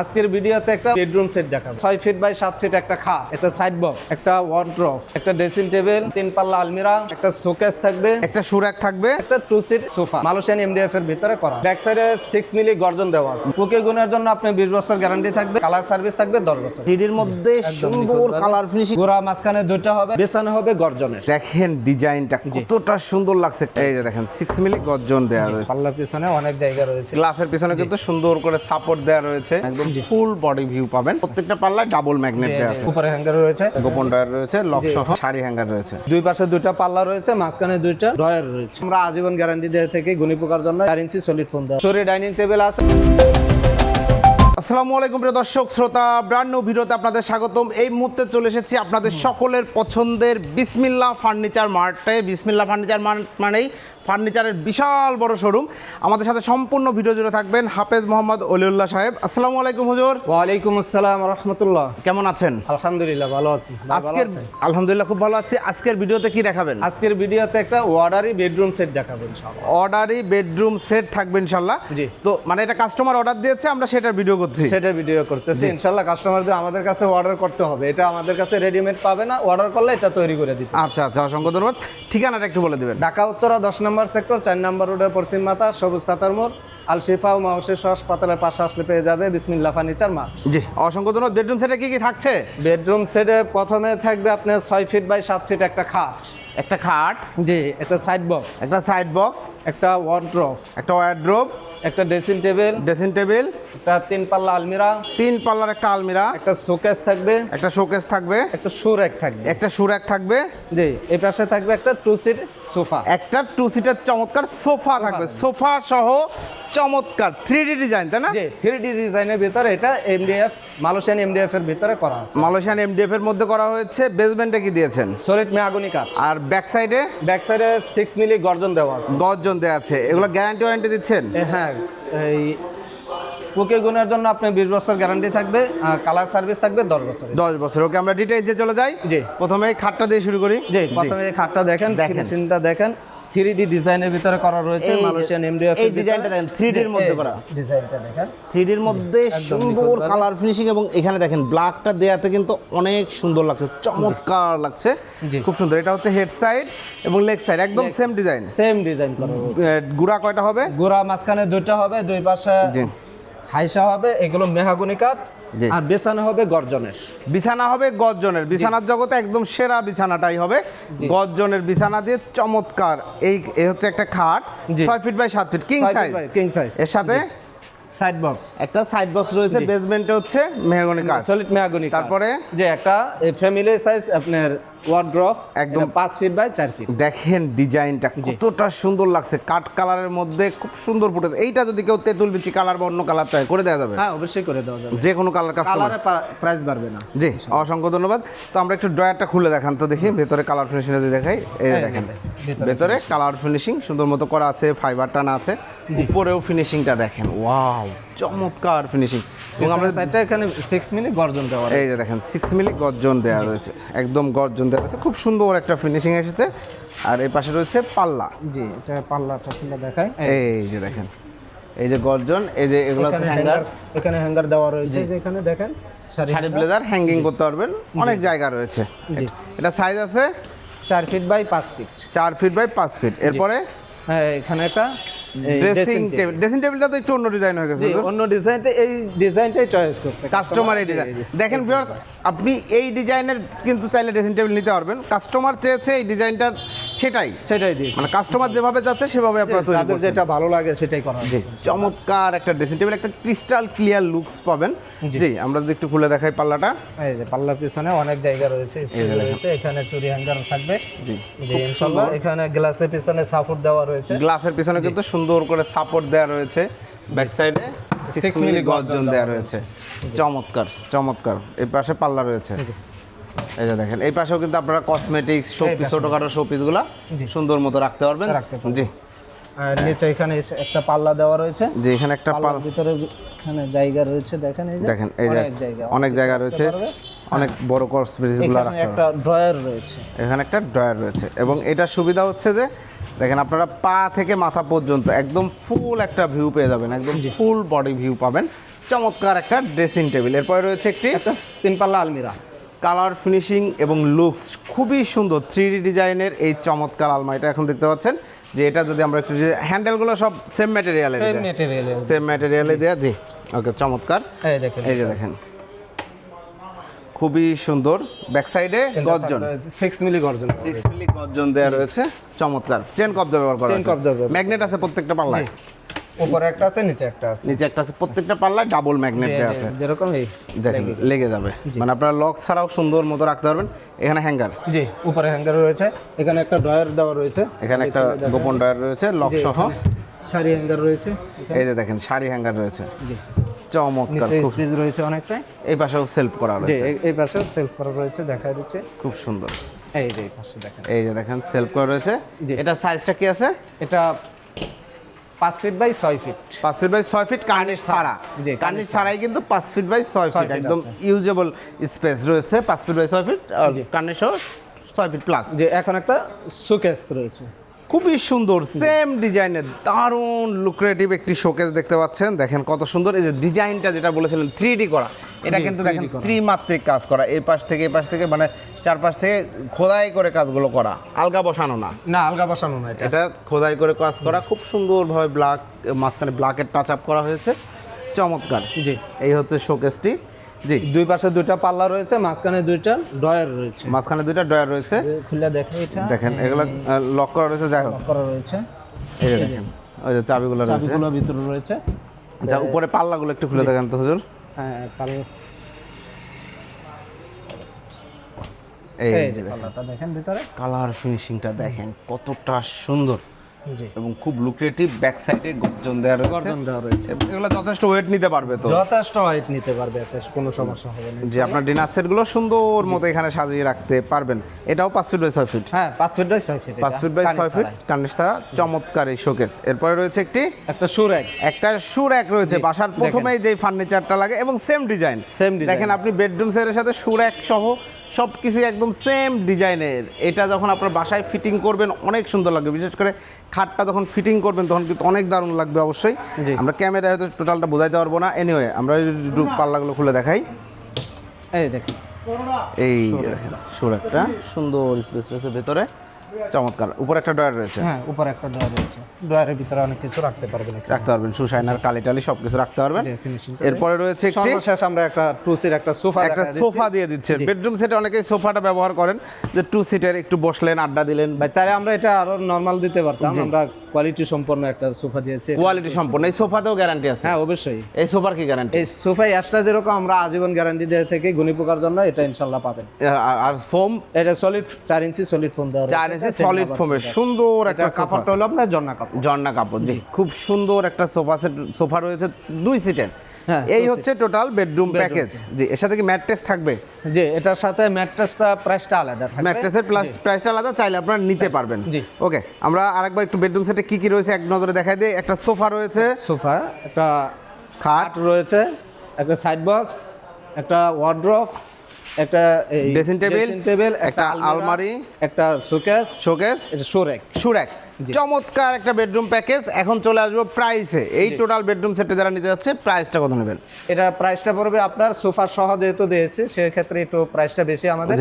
আজকের ভিডিওতে একটা বেডরুম সেট দেখাবো। ছয় ফিট বাই সাত ফিট একটা খা একটা সাইড বক্স একটা ওয়ার্ড্রপ একটা ড্রেসিং টেবিল তিন পাল্লা আলমিরা একটা শোকেস থাকবে একটা সুরাক থাকবে। একটা two seat sofa Malaysian MDF এর ভিতরে করা। ব্যাক সাইডে সিক্স মিলি গর্জন দেওয়া আছে। পুকে গুণের জন্য আপনি বিশ বছর গ্যারান্টি থাকবে কালার সার্ভিস থাকবে দশ বছর। থ্রিডির মধ্যে সুন্দর কালার ফিনিশিং গোড়া মাঝখানে দুইটা হবে বেসানো হবে গর্জনের। দেখেন ডিজাইনটা কতটা সুন্দর লাগছে। এই যে দেখেন সিক্স মিলি গর্জন দেওয়া রয়েছে। পাল্লার পিছনে অনেক জায়গা রয়েছে। গ্লাসের পিছনে কিন্তু সুন্দর করে সাপোর্ট দেওয়া রয়েছে। একদম ফুল বডি ভিউ পাবেন। প্রত্যেকটা পাল্লায় ডাবল ম্যাগনেট দেওয়া আছে। উপরে হ্যাঙ্গার রয়েছে। গোপন ডয়ার রয়েছে লক সহ শাড়ি হ্যাঙ্গার রয়েছে। দুই পাশে দুইটা পাল্লা রয়েছে মাঝখানে দুইটা ড্রয়ার রয়েছে। আমরা আজীবন গ্যারান্টি দিয়ে থেকে গুণী পোকার জন্য চার ইঞ্চি সলিড ফোন দেওয়া। সরি ডাইনিং টেবিল আছে। আসসালামু আলাইকুম প্রিয় দর্শক শ্রোতা ব্র্যান্ড নিউ ভিডিওতে আপনাদের স্বাগতম। এই মুহূর্তে চলে এসেছি আপনাদের সকলের পছন্দের বিসমিল্লা ফার্নিচার মার্টে বিসমিল্লা ফার্নিচার মার্ট মানেই ফার্নিচারের বিশাল বড় শোরুম। আমাদের সাথে সম্পূর্ণ ভিডিও জুড়ে থাকবেন হাফেজ মোহাম্মদ অলিউল্লাহ সাহেব। আসসালামু আলাইকুম হুজুর। ওয়ালাইকুম আসসালাম রহমতুল্লাহ। কেমন আছেন? আলহামদুলিল্লাহ ভালো আছি। আজকের আলহামদুলিল্লাহ খুব ভালো আছি। আজকের ভিডিওতে কি দেখাবেন? আজকের ভিডিওতে একটা ওয়ার্ডারি বেডরুম সেট দেখাবো ইনশাআল্লাহ। অর্ডারই বেডরুম সেট থাকবে ইনশাল্লাহ জি। তো মানে এটা কাস্টমার অর্ডার দিয়েছে আমরা সেটার ভিডিও করছি। সেটা ভিডিও করতেছি ইনশাল্লাহ কাস্টমারদের আমাদের কাছে অর্ডার করতে হবে। এটা আমাদের কাছে রেডিমেড পাবে না অর্ডার করলে এটা তৈরি করে দিতে আচ্ছা আচ্ছা অসংখ্য ধন্যবাদ। ঠিকানাটা একটু বলে দিবেন। ঢাকা উত্তরা দশ নম্বর সেক্টর চার নম্বর রোডে পশ্চিম মাতা সবুজ সাতার মোড় আল শিফা ও মাহসিস হাসপাতালের পাশে আসলে পেয়ে যাবে বিসমিল্লা ফার্নিচার মা জি অসংখ্য ধন্যবাদ। বেডরুম সেটে কি কি থাকছে? বেডরুম সেটে প্রথমে থাকবে আপনার ছয় ফিট বাই সাত ফিট একটা খাট। একটা খাট? জি একটা সাইড বক্স একটা সাইড বক্স একটা ওয়ার্ড্রপ একটা ওয়ারড্রোব একটা ড্রেসিং টেবিল ড্রেসিং টেবিল একটা তিন পাল্লা আলমিরা তিন পাল্লার একটা আলমিরা একটা শোকেস থাকবে একটা শোকেস থাকবে একটা সুর এক থাকবে। একটা সুর এক থাকবে জি এই পাশে থাকবে একটা টু সিট সোফা একটা টু সিটের চমৎকার সোফা থাকবে। সোফা সহ চমৎকার থ্রি ডি ডিজাইন তাই না? থ্রি ডি ডিজাইনের ভিতরে এটা এমডিএফ মালয়েশিয়ান এমডিএফ এর ভিতরে করা আছে। মালয়েশিয়ান এমডিএফ এর মধ্যে করা হয়েছে বেসমেন্টে কি দিয়েছেন? সলিড মেয়াগুনি কাঠ। আর ব্যাক সাইডে ব্যাক সাইডে সিক্স মিলি গর্জন দেওয়া আছে। দশজন দেওয়া আছে। এগুলো গ্যারান্টি ওয়ারেন্টি দিচ্ছেন? হ্যাঁ এই পুকে গুণের জন্য আপনি বিশ বছর গ্যারান্টি থাকবে কালার সার্ভিস থাকবে দশ বছর দশ বছর। ওকে আমরা ডিটেলসে চলে যাই। জি। প্রথমে খাটটা দিয়ে শুরু করি। জি প্রথমে খাটটা দেখেন দেখেন। ফিনিশিংটা দেখেন। থ্রি ডি ডিজাইনের ভিতরে করা রয়েছে মালয়েশিয়ান এমডিএফ এই ডিজাইনটা দেখেন, 3D র মধ্যে করা। ডিজাইনটা দেখেন থ্রিডির মধ্যে সুন্দর কালার ফিনিশিং এবং এখানে দেখেন ব্ল্যাকটা দেওয়াতে কিন্তু অনেক সুন্দর লাগছে চমৎকার লাগছে। খুব সুন্দর এটা হচ্ছে হেড সাইড এবং লেগ সাইড একদম সেম ডিজাইন সেম ডিজাইন করা গুড়া কয়টা হবে গোড়া মাঝখানে দুইটা হবে দুই পাশে। হাইসা হবে এগুলো মেহাগুনি কাঠ। আর বিছানা হবে গর্জনের। বিছানা হবে গর্জনের। বিছানার জগতে একদম সেরা বিছানাটাই হবে। গর্জনের বিছানা দিয়ে চমৎকার এই হচ্ছে একটা খাট। ছয় ফিট বাই সাত feet king size king size এর সাথে সাইড বক্স একটা সাইড বক্স রয়েছে। বেসমেন্টে হচ্ছে মেহগনি কাঠ। সলিড মেহাগুনি তারপরে? যে একটা ফ্যামিলি সাইজ আপনার ওয়ার্ড্রপ একদম। পাঁচ ফিট বাই চার ফিট দেখেন ডিজাইনটা কতটা সুন্দর লাগছে। কাঠ কালারের মধ্যে খুব সুন্দর ফুটেছে। এইটা যদি কেউ তেঁতুল বিচি কালার বা অন্য কালার চায় করে দেওয়া যাবে? হ্যাঁ অবশ্যই করে দেওয়া যাবে। যে কোনো কালার কাস্টমার প্রাইস বাড়বে না। জি অসংখ্য ধন্যবাদ। তো আমরা একটু ড্রয়ারটা খুলে দেখান তো দেখি। ভেতরে কালার ফিনিশিং যদি দেখাই এই দেখেন। ভেতরে ভেতরে কালার ফিনিশিং সুন্দর মতো করা আছে ফাইবার টানা আছে। উপরেও ফিনিশিংটা দেখেন। ওয়াও চমৎকার ফিনিশিং এবং আমরা সাইডটা এখানে সিক্স মিলি গর্জন দেওয়া এই যে দেখেন সিক্স মিলি গর্জন দেওয়া রয়েছে। একদম গর্জন দেওয়া রয়েছে। খুব সুন্দর একটা ফিনিশিং এসেছে। আর এই পাশে রয়েছে পাল্লা। জি এটা পাল্লাটা খুলে দেখায় এই যে দেখেন। এই যে গর্জন এই যে এগুলো হচ্ছে হ্যাঙ্গার এখানে হ্যাঙ্গার দেওয়া রয়েছে। এই যে এখানে দেখেন শাড়ি ব্লেজার হ্যাঙ্গিং করতে পারবেন। অনেক জায়গা রয়েছে। এটা সাইজ আছে? চার ফিট বাই পাঁচ ফিট চার ফিট বাই পাঁচ ফিট এরপরে? হ্যাঁ এখানে একটা ড্রেসিং টেবিল ড্রেসিং টেবিলটা তো একটু অন্য ডিজাইন হয়ে গেছে অন্য ডিজাইনটা এই ডিজাইনটাই চয়েস করছে। কাস্টমার এই ডিজাইন দেখেন আপনি এই ডিজাইনের কিন্তু চাইলে ড্রেসিং টেবিল নিতে পারবেন। কাস্টমার চেয়েছে এই ডিজাইনটা সেটাই। সেটাই দিয়েছি। মানে কাস্টমার যেভাবে যাচ্ছে সেভাবে আপনারা তৈরি তাদের যেটা ভালো লাগে সেটাই করা জি চমৎকার একটা ড্রেসিং টেবিল একটা ক্রিস্টাল ক্লিয়ার লুকস পাবেন। জি। আমরা যদি একটু খুলে দেখাই পাল্লাটা। এই যে পাল্লার পিছনে অনেক জায়গা রয়েছে রয়েছে এখানে চুরি হ্যাঙ্গার থাকবে। জি জি ইনশাআল্লাহ এখানে গ্লাসের পিছনে সাপোর্ট দেওয়া রয়েছে। গ্লাসের পিছনে কিন্তু সুন্দর করে সাপোর্ট দেওয়া রয়েছে। ব্যাক সাইডে সিক্স মিলি গর্জন দেওয়া রয়েছে। চমৎকার চমৎকার। এই পাশে পাল্লা রয়েছে। এই যে দেখেন এই পাশেও কিন্তু আপনারা কসমেটিক্স শোপিস। ছোটখাটো শোপিসগুলো। সুন্দর মতো রাখতে পারবেন। জি। নিচে এখানে একটা পাল্লা দেওয়া রয়েছে। যে এখানে একটা পাল পাল্লার ভিতরে এখানে জায়গা রয়েছে দেখেন এই দেখেন এই অনেক জায়গা অনেক জায়গা রয়েছে। অনেক বড় কসমেটিক্সগুলো রাখতে একটা ড্রয়ার রয়েছে। এখানে একটা ড্রয়ার রয়েছে। এবং এটার সুবিধা হচ্ছে যে দেখেন আপনারা পা থেকে মাথা পর্যন্ত একদম ফুল একটা ভিউ পেয়ে যাবেন। একদম ফুল বডি ভিউ পাবেন। চমৎকার একটা ড্রেসিং টেবিল এরপরে রয়েছে একটি একটা তিন পাল্লা আলমিরা। কালার ফিনিশিং এবং লুকস খুবই সুন্দর থ্রি ডি ডিজাইনের এই চমৎকার আলমারিটা এখন দেখতে পাচ্ছেন যে এটা যদি আমরা একটু হ্যান্ডেলগুলো সব সেম ম্যাটেরিয়ালে সেম ম্যাটেরিয়ালে দেওয়া জি। ওকে চমৎকার। এই দেখেন। এই যে দেখেন। খুবই সুন্দর। ব্যাক সাইডে গর্জন। সিক্স মিলি গর্জন। সিক্স মিলি গর্জন দেওয়া রয়েছে। চমৎকার। চেন কবজা ব্যবহার করা ব্যবহার। ম্যাগনেট আছে প্রত্যেকটা পাল্লায়। উপরে একটা আছে নিচে একটা আছে। নিচে একটা আছে প্রত্যেকটা পাল্লায় ডাবল ম্যাগনেট দেওয়া আছে। যেরকম এই দেখেন লেগে যাবে। মানে আপনারা লক ছাড়াও সুন্দর মতো রাখতে পারবেন। এখানে হ্যাঙ্গার জি উপরে হ্যাঙ্গার রয়েছে। এখানে একটা ড্রয়ার দেওয়া রয়েছে। এখানে একটা গোপন ডয়ার রয়েছে লক সহ। শাড়ি হ্যাঙ্গার রয়েছে। এই যে দেখেন শাড়ি হ্যাঙ্গার রয়েছে। জি। চমৎকার স্পেস রয়েছে অনেকটাই। এই পাশেও সেলফ করা রয়েছে। এই- এই পাশে সেলফ করা রয়েছে দেখা দিচ্ছে। খুব সুন্দর। এই যে এই পাশে দেখেন। এই যে দেখেন সেলফ করা রয়েছে। এটা সাইজটা কি আছে? এটা পাঁচ ফিট বাই ছয় ফিট পাঁচ ফিট বাই ছয় ফিট কার্নিশ ছাড়া। জি, কার্নিশ কার্নিশ ছাড়াই কিন্তু পাঁচ ফিট বাই ছয় ফিট একদম ইউজেবল স্পেস রয়েছে পাঁচ ফিট বাই ছয় ফিট। কার্নিশও ছয় ফিট প্লাস যে এখন একটা সুকেস রয়েছে। খুবই সুন্দর সেম ডিজাইনের দারুণ লুক্রেটিভ একটি শোকেস দেখতে পাচ্ছেন। দেখেন কত সুন্দর এই যে ডিজাইনটা যেটা বলেছিলেন থ্রি ডি করা। এটা কিন্তু দেখেন। ত্রিমাত্রিক কাজ করা। এই পাশ থেকে এই পাশ থেকে মানে চারপাশ থেকে খোদাই করে কাজগুলো করা। আলগা বসানো না। না আলগা বসানো না এটা। এটা খোদাই করে কাজ করা। খুব সুন্দরভাবে ব্ল্যাক মাঝখানে ব্ল্যাকের টাচ আপ করা হয়েছে। চমৎকার। জি। এই হচ্ছে শোকেসটি জি। দুই পাশে দুইটা পাল্লা রয়েছে মাঝখানে দুইটা ড্রয়ার রয়েছে। মাঝখানে দুইটা ডয়ার রয়েছে। খুলে দেখে এটা। দেখেন এগুলো লক করা রয়েছে যাই হোক। করা রয়েছে। এই দেখেন ওই যে চাবিগুলো রয়েছে। চাবিগুলো ভিতরে রয়েছে। আচ্ছা উপরে পাল্লাগুলো একটু খুলে দেখেন তো হুজুর। হ্যাঁ পাল্লা এই দেখেন। ভিতরে। কালার ফিনিশিংটা দেখেন কতটা সুন্দর। এবং খুব লুক্রেটিভ ব্যাক সাইডে গর্জন দেওয়া রয়েছে। গর্জন দেওয়া রয়েছে। এগুলো যথেষ্ট ওয়েট নিতে পারবে তো? যথেষ্ট হাইট নিতে পারবে এতে কোনো সমস্যা হবে না। যে আপনার ডিনার সেটগুলো সুন্দর মতো এখানে সাজিয়ে রাখতে পারবেন। এটাও পাঁচ ফিট বাই ছয় ফিট হ্যাঁ পাঁচ ফিট বাই ছয় ফিট পাঁচ ফিট বাই ছয় ফিট কার্নিশ ছাড়া চমৎকার এই শোকেস এরপরে রয়েছে একটি একটা সুরেক একটা সুর এক রয়েছে বাসার প্রথমেই যে ফার্নিচারটা লাগে এবং সেম ডিজাইন সেম design। দেখেন আপনি বেডরুম সেটের সাথে সুর এক সহ সব কিছু একদম সেম ডিজাইনের এটা যখন আপনার বাসায় ফিটিং করবেন অনেক সুন্দর লাগবে। বিশেষ করে খাটটা যখন ফিটিং করবেন তখন কিন্তু অনেক দারুণ লাগবে অবশ্যই। আমরা ক্যামেরায় হয়তো টোটালটা বোঝাইতে পারব না। এনিওয়ে আমরা দুটো পাল্লাগুলো খুলে দেখাই। এই দেখেন। এই দেখেন সুর একটা সুন্দর স্পেস রয়েছে ভেতরে। চমৎকার। উপরে একটা ডয়ার রয়েছে। হ্যাঁ উপরে একটা রয়েছে। ভিতরে অনেক কিছু রাখতে পারবেন রাখতে পারবেন। কালি টালি সব কিছু রাখতে পারবেন। এরপরে রয়েছে একটি শেষ আমরা একটা টু সিট একটা সোফা একটা সোফা দিয়ে দিচ্ছেন। বেডরুম সেটে অনেকেই সোফাটা ব্যবহার করেন। যে টু সিটের একটু বসলেন আড্ডা দিলেন। বা চাইলে আমরা এটা আরও নরমাল দিতে পারতাম। আমরা কোয়ালিটি সম্পন্ন একটা সোফা দিয়েছে। কোয়ালিটি সম্পন্ন। এই সোফাতেও গ্যারান্টি আছে? হ্যাঁ অবশ্যই। এই সোফার কি গ্যারান্টি এই সোফা এক্সট্রা যেরকম আমরা আজীবন গ্যারান্টি দিয়ে থেকে গুণী পোকার জন্য এটা ইনশাল্লাহ পাবেন। আর ফোম এটা সলিড চার ইঞ্চি সলিড ফোম দেওয়া চার ইঞ্চি সলিড ফোমের সুন্দর একটা কাপড়টা হলো আপনার জর্না কাপড়। জর্না কাপড় জি। খুব সুন্দর একটা সোফা সেট সোফা রয়েছে দুই সিটের এই হচ্ছে টোটাল বেডরুম প্যাকেজ জি এর সাথে কি ম্যাট্রেস থাকবে? জি এটার সাথে ম্যাট্রেসটা প্রাইসটা আলাদা থাকবে। ম্যাট্রেসের প্লাস প্রাইসটা আলাদা চাইলে আপনারা নিতে পারবেন। জি। ওকে আমরা আরেকবার একটু বেডরুম সেটে কি কি রয়েছে এক নজরে দেখাই দিই। একটা সোফা রয়েছে। সোফা একটা খাট রয়েছে একটা সাইড বক্স একটা ওয়ার্ড্রপ একটা Dressing table, টেবিল একটা আলমারি, একটা শোকেস শোকেস এটা শোরেক সুরেক জি। চমৎকার একটা বেডরুম প্যাকেজ এখন চলে আসব প্রাইসে এই টোটাল বেডরুম সেটে যারা নিতে যাচ্ছে প্রাইসটা কত নেবেন? এটা প্রাইসটা পড়বে আপনার সোফা সহ যেহেতু দিয়েছে সেক্ষেত্রে একটু প্রাইসটা বেশি আমাদের।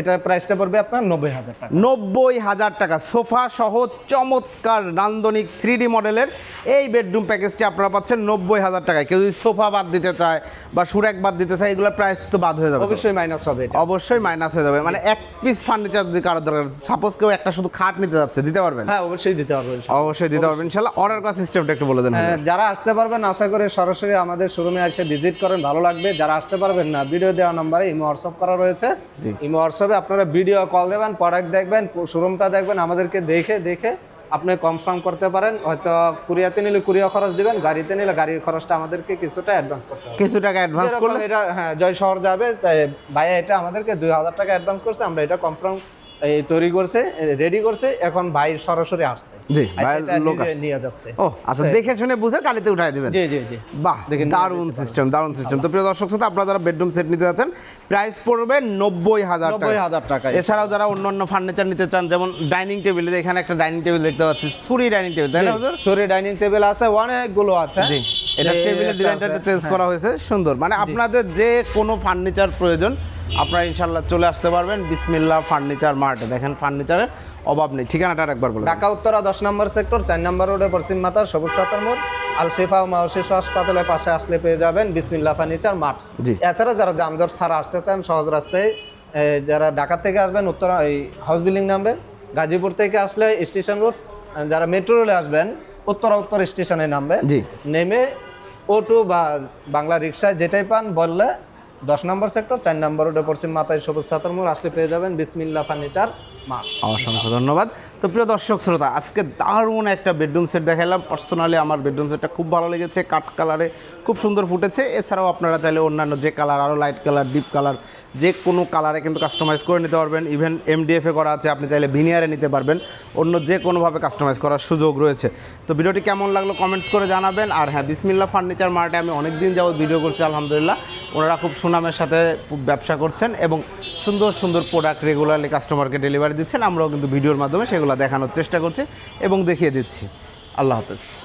এটা প্রাইসটা পড়বে আপনার নব্বই হাজার টাকা। নব্বই হাজার টাকা। সোফা সহ চমৎকার নান্দনিক থ্রি ডি মডেলের এই বেডরুম প্যাকেজটি আপনারা পাচ্ছেন নব্বই হাজার টাকায়। কেউ যদি সোফা বাদ দিতে চায় বা সুরেক বাদ দিতে চায় এগুলোর প্রাইস তো বাদ হয়ে যাবে অবশ্যই মাইনাস হবে অবশ্যই মাইনাস হয়ে যাবে। মানে এক পিস ফার্নিচার যদি কারোর দরকার সাপোজ কেউ একটা শুধু খাট নিতে যাচ্ছে দিতে পারবেন? হ্যাঁ অবশ্যই দিতে পারব ইনশাআল্লাহ। অবশ্যই দিতে পারবেন। ইনশাল্লাহ অর্ডার করার সিস্টেমটা একটু বলে দেন হ্যাঁ, যারা আসতে পারবেন আশা করি সরাসরি আমাদের শোরুমে এসে ভিজিট করেন ভালো লাগবে। যারা আসতে পারবেন না ভিডিও দেওয়া নম্বরে ইমো হোয়াটসঅ্যাপ করা রয়েছে। ইমো হোয়াটসঅ্যাপে আপনারা ভিডিও কল দেবেন প্রোডাক্ট দেখবেন শোরুমটা দেখবেন আমাদেরকে দেখে দেখে আপনি কনফার্ম করতে পারেন। হয়তো কুরিয়াতে নিলে কুরিয়া খরচ দিবেন গাড়িতে নিলে গাড়ির খরচটা আমাদেরকে কিছুটা অ্যাডভান্স করতে হবে। কিছু টাকা অ্যাডভান্স করলে এটা হ্যাঁ জয় শহর যাবে তাই ভাইয়া এটা আমাদেরকে দুই হাজার টাকা অ্যাডভান্স করছে আমরা এটা কনফার্ম তৈরি করছে রেডি করছে এখন ভাই সরাসরি আসছে। জি, লোক নিয়ে যাচ্ছে। ও আচ্ছা দেখে শুনে বুঝে গাড়িতে উঠাই দেবেন। জি জি জি। বাহ দারুণ সিস্টেম দারুণ সিস্টেম তো প্রিয় দর্শক শ্রোতা আপনারা যারা বেডরুম সেট নিতে যাচ্ছেন প্রাইস পড়বে নব্বই হাজার নব্বই হাজার টাকা এছাড়াও যারা অন্য অন্য ফার্নিচার নিতে চান যেমন ডাইনিং টেবিল এখানে একটা ডাইনিং টেবিল দেখতে পাচ্ছি সুরি ডাইনিং টেবিল তাই না? সরি ডাইনিং টেবিল আছে অনেকগুলো আছে। জি। এটা টেবিলের ডিজাইনটা চেঞ্জ হ্যাঁ। করা হয়েছে সুন্দর। মানে আপনাদের যে কোনো ফার্নিচার প্রয়োজন আপনারা ইনশাল্লাহ চলে আসতে পারবেন বিসমিল্লা ফার্নিচার মার্টে। দেখেন ফার্নিচারের অভাব নেই। ঠিকানাটা একবার বলুন ঢাকা উত্তরা দশ নম্বর সেক্টর চার নম্বর রোডে পশ্চিম মাতা সবুজ সাতার মোড়। আল শেফা ও হাসপাতালের পাশে আসলে পেয়ে যাবেন বিসমিল্লা ফার্নিচার মাঠ। জি। এছাড়া যারা জামজট ছাড়া আসতে চান সহজ রাস্তায় যারা ঢাকা থেকে আসবেন উত্তরা এই হাউস বিল্ডিং নামবেন গাজীপুর থেকে আসলে স্টেশন রোড যারা মেট্রো রেলে আসবেন উত্তরা উত্তর স্টেশনে নামবেন। জি। নেমে অটো বা বাংলা রিক্সায় যেটাই পান বললে দশ নম্বর সেক্টর চার নম্বর রোডে পশ্চিম মাথায় সবুজ সাতার মোড়, আসলে পেয়ে যাবেন বিসমিল্লা ফার্নিচার। অসংখ্য ধন্যবাদ। তো প্রিয় দর্শক, শ্রোতা, আজকে দারুণ একটা বেডরুম সেট দেখালাম পার্সোনালি আমার বেডরুম সেটটা খুব ভালো লেগেছে, কাঠ কালারে খুব সুন্দর ফুটেছে। এছাড়াও আপনারা চাইলে অন্যান্য যে কালার আরও লাইট কালার ডিপ কালার, যে কোনো কালারে কিন্তু কাস্টমাইজ করে নিতে পারবেন। ইভেন এমডিএফে করা আছে, আপনি চাইলে ভিনিয়ারে নিতে পারবেন। অন্য যে কোনোভাবে কাস্টমাইজ করার সুযোগ রয়েছে। তো ভিডিওটি কেমন লাগল কমেন্টস করে জানাবেন। আর হ্যাঁ বিসমিল্লা ফার্নিচার মার্টে আমি অনেক দিন যাবত ভিডিও করছি, আলহামদুলিল্লাহ। ওনারা খুব সুনামের সাথে ব্যবসা করছেন এবং সুন্দর সুন্দর প্রোডাক্ট রেগুলারলি কাস্টমারকে ডেলিভারি দিচ্ছেন, আমরাও কিন্তু ভিডিওর মাধ্যমে সেগুলো দেখানোর চেষ্টা করছি এবং দেখিয়ে দিচ্ছি। আল্লাহ হাফেজ।